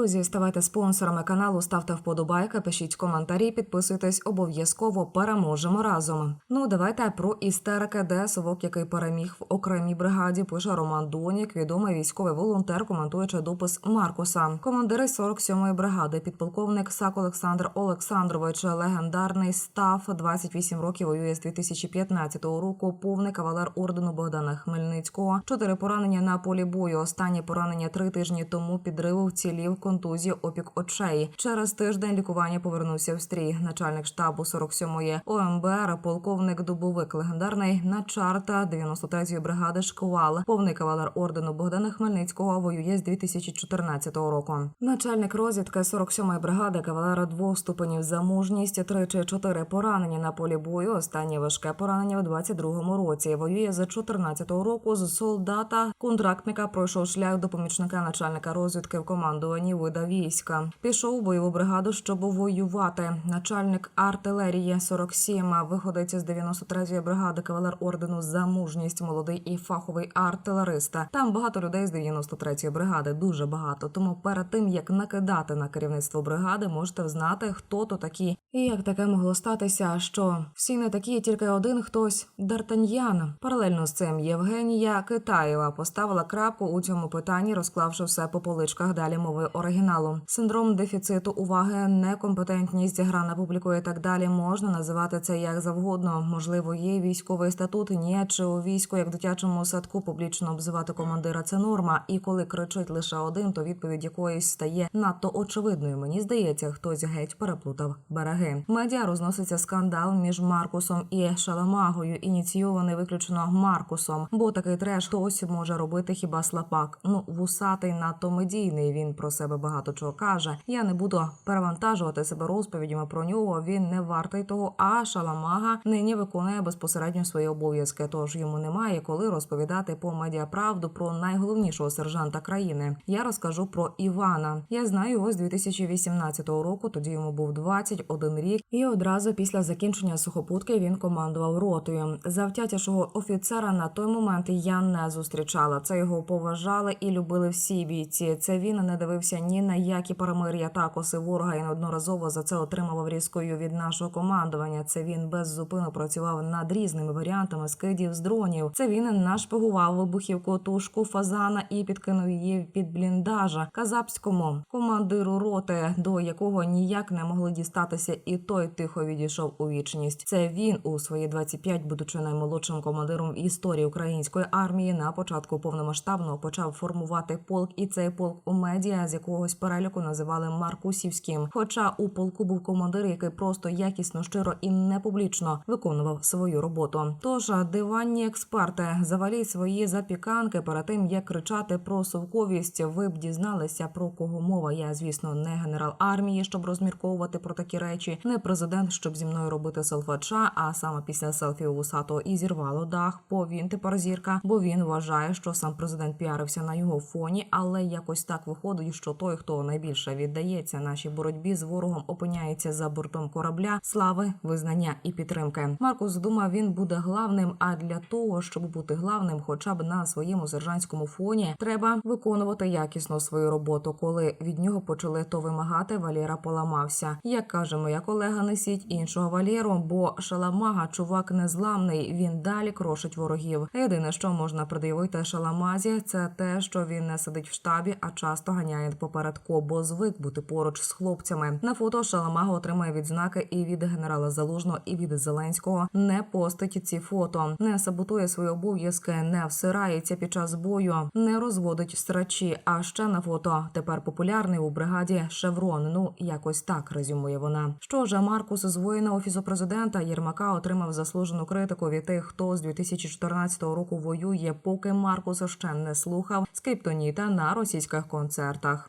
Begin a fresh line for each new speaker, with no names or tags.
Друзі, ставайте спонсорами каналу, ставте вподобайки, пишіть коментарі, підписуйтесь обов'язково. Переможемо разом. Ну давайте про істерика, де совок, який переміг в окремій бригаді, пише Роман Донік, відомий військовий волонтер, коментуючи допис Маркуса. Командири 47-ї бригади, підполковник САК Олександр Олександрович, легендарний став 28 років воює з 2015 року. Повний кавалер ордену Богдана Хмельницького. Чотири поранення на полі бою. Останнє поранення три тижні тому підриву вцілів контузії опік очей. Через тиждень лікування повернувся в стрій. Начальник штабу 47-ї ОМБР, полковник Дубовик, легендарний начарта 93-ї бригади Шквал. Повний кавалер ордену Богдана Хмельницького воює з 2014 року. Начальник розвідки 47-ї бригади кавалера двох ступенів за мужність, три чи чотири поранення на полі бою. Останнє важке поранення у 22-му році. Воює з 14-го року з солдата контрактника. Пройшов шлях до помічника начальника розвідки в командуванні вида війська. Пішов у бойову бригаду, щоб воювати. Начальник артилерії 47 виходить з 93-ї бригади кавалер ордену за мужність, молодий і фаховий артилерист. Там багато людей з 93-ї бригади, дуже багато. Тому перед тим як накидати на керівництво бригади, можете знати, хто то такі, і як таке могло статися, що всі не такі, тільки один хтось Д'Артаньян. Паралельно з цим Євгенія Китаєва поставила крапку у цьому питанні, розклавши все по поличках далі мови оригіналу. Синдром дефіциту уваги, некомпетентність, гра на публіку і так далі. Можна називати це як завгодно. Можливо, є військовий статут. Ні, чи у війську, як дитячому садку, публічно обзивати командира це норма. І коли кричить лише один, то відповідь якоїсь стає надто очевидною. Мені здається, хтось геть переплутав береги. Медіа розноситься скандал між Маркусом і Шаламагою, ініційований виключно Маркусом. Бо такий треш хтось може робити хіба слабак. Ну вусатий надто медійний. Він про себе багато чого каже. Я не буду перевантажувати себе розповідями про нього. Він не вартий того. А Шаламага нині виконує безпосередньо свої обов'язки. Тож йому немає коли розповідати по медіаправду про найголовнішого сержанта країни. Я розкажу про Івана. Я знаю його з 2018 року. Тоді йому був 21 рік, і одразу після закінчення сухопутки він командував ротою. Завтятішого офіцера на той момент я не зустрічала. Це його поважали і любили всі бійці. Це він не дивився ні на які перемир'я та коси ворога і неодноразово за це отримував різкою від нашого командування. Це він без зупину працював над різними варіантами скидів з дронів. Це він нашпигував вибухівку тушку фазана і підкинув її під бліндажа казапському командиру роти, до якого ніяк не могли дістатися, і той тихо відійшов у вічність. Це він у свої 25, будучи наймолодшим командиром в історії української армії, на початку повномасштабного почав формувати полк, і цей полк у медіа з якогось переліку називали Маркусівським. Хоча у полку був командир, який просто якісно, щиро і не публічно виконував свою роботу. Тож диванні експерти заваліть свої запіканки перед тим, як кричати про совковість. Ви б дізналися про кого мова. Я, звісно, не генерал армії, щоб розмірковувати про такі речі, не президент, щоб зі мною робити селфача. А саме після селфі у Вусатого і зірвало дах. Бо він тепер зірка, бо він вважає, що сам президент піарився на його фоні, але якось так виходить, що той, хто найбільше віддається нашій боротьбі з ворогом, опиняється за бортом корабля слави, визнання і підтримки. Маркус думав, він буде главним. А для того, щоб бути главним, хоча б на своєму сержантському фоні, треба виконувати якісно свою роботу. Коли від нього почали то вимагати, Валєра поламався. Як каже моя колега, несіть іншого Валєру, бо шаламага чувак незламний. Він далі крошить ворогів. Єдине, що можна пред'явити шаламазі, це те, що він не сидить в штабі, а часто ганяє попередку, бо звик бути поруч з хлопцями. На фото шаламага отримає відзнаки і від генерала Залужного, і від Зеленського. Не постить ці фото, не саботує свої обов'язки, не всирається під час бою, не розводить страчі. А ще на фото тепер популярний у бригаді Шеврон. Ну якось так резюмує вона. Що ж, Маркус з воїна офісу президента Єрмака отримав заслужену критику від тих, хто з 2014 року воює, поки Маркус ще не слухав скриптоніта на російських концертах.